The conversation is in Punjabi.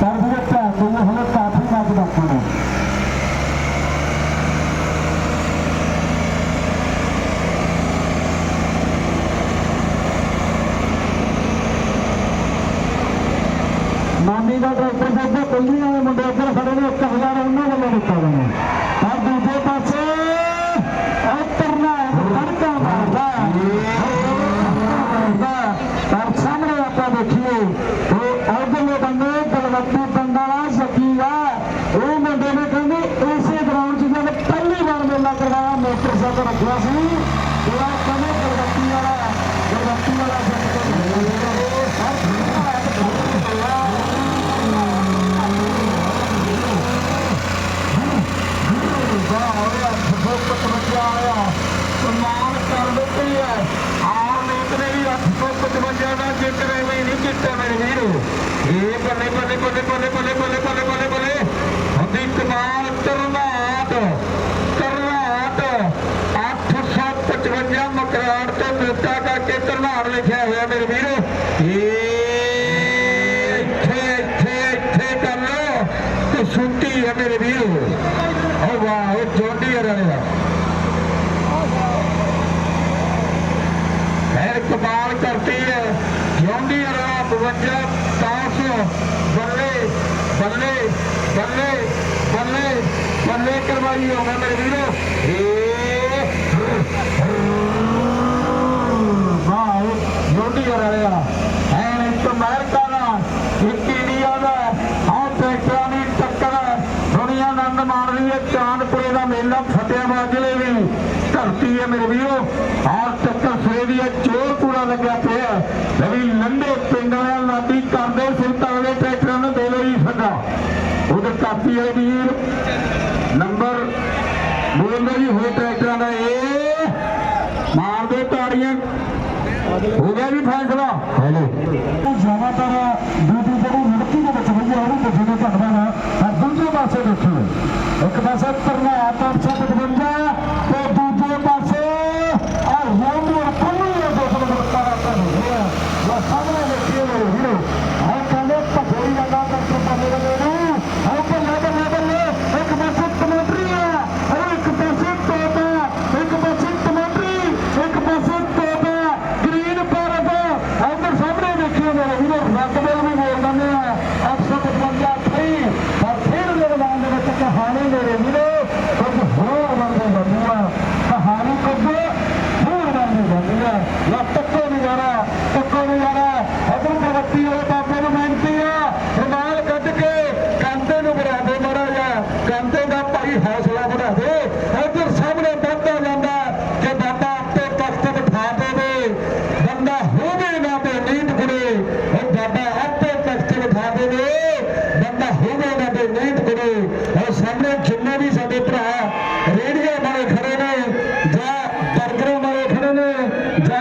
তার একটা তোমরা হলো কাঠি মাছ বাঁচানো মান্ডিটা ট্রাক্টর করতে করলি আমি মধ্যে একটা ফেরানো একটা হাজার অন্য বলে করতে হবে। না তার দুটো পাচ্ছে উত্তর না তারকা তার সামনে একটা দেখিয়ে ਢਾਂਡਾ ਨੇ ਕਹਿੰਦੇ, ਇਸੇ ਗਰਾਊਂਡ 'ਚ ਜਦ ਪਹਿਲੀ ਵਾਰ ਮੇਲਾ ਕਰਵਾਇਆ ਮੋਟਰਸਾਈਕਲ ਰੱਖਿਆ ਸੀ। ਜਿਹੜਾ ਕਹਿੰਦੇ ਗੁਰਗੱਤੀ ਵਾਲਾ ਗੁਰਗੱਤੀ ਵਾਲਾ ਜੱਟ ਕੋਲ ਇਹ ਪਰ ਨਹੀਂ ਪਰ ਨਹੀਂ ਪਰ ਲਿਖਿਆ ਹੋਇਆ ਮੇਰੇ ਵੀਰੋ। ਇੱਥੇ ਇੱਥੇ ਇੱਥੇ ਕਰ ਲੋ ਤੇ ਹੈ ਮੇਰੇ ਵੀਰੋ। ਓ ਵਾਹ ਉਹ ਜੋਡੀ ਰਣਿਆ ਹੈ ਕਮਾਲ ਕਰਤੀ ਹੈ ਜੌਂਡੀ ਰਾ 52 10 ਬੱਲੇ ਬੱਲੇ ਬੱਲੇ ਬੱਲੇ ਬੱਲੇ ਕਰਵਾਈ ਹੋਗਾ ਮੇਰੇ ਵੀਰੋ ਏ ਵਾਹ ਜੌਂਡੀ ਰਣਿਆ ਹੈ ਇੱਕ ਅਮਰੀਕਾ ਦਾ ਇੱਕ ਇੰਡੀਆ ਦਾ ਆਹ ਟਰੈਕਟਰਾਂ ਦੀ ਟੱਕਰ ਦੁਨੀਆ ਰਹੀ ਹੈ ਚਾਂਦਪੁਰੇ ਦਾ ਮੇਲਾ ਫਤਿਆਬਾਦ ਜ਼ਿਲ੍ਹੇ ਦੀ ਧਰਤੀ ਹੈ ਮੇਰੇ ਵੀਰੋ। ਆਹ ਟੱਕਰ ਸਵੇਰ ਦੀ ਹੈ ਚੋਰ ਪੂਰਾ ਲੱਗਿਆ ਪਿਆ ਰਵੀ ਲੰਡੇ ਪਿੰਡ ਵਾਲਿਆਂ ਲਾਡੀ ਕਰਦੇ ਸੁਲਤਾਨ ਦੇ ਟਰੈਕਟਰਾਂ ਨੂੰ ਦੇ ਲਈ ਸੱਦਾ। ਉਧਰ ਕਾਪੀ ਵਾਲੇ ਵੀਰ ਨੰਬਰ ਬੋਲਦੇ ਜੀ ਹੋਏ ਟਰੈਕਟਰਾਂ ਦਾ ਇਹ ਮਾਰ ਦੋ ਤਾੜੀਆਂ। ਹੋ ਗਿਆ ਜੀ ਫੈਸਲਾ। ਹੈਲੋ। ਜ਼ਿਆਦਾਤਰ ਬਸਤ ਕਰਨਾ 555 ਤੇ ਦੂਜੇ ਪਾਸੇ ਆ ਹੋਮਵਰਕ ਕੁੱਲੀ ਦੇ ਬਸਤ ਕਰਨਾ ਹੈ। ਸਾਹਮਣੇ ਦੇਖੀਏ ਵੀਰੋ। ਜਿੰਨੇ ਵੀ ਸਾਡੇ ਭਰਾ ਰੇਡੀਓ ਵਾਲੇ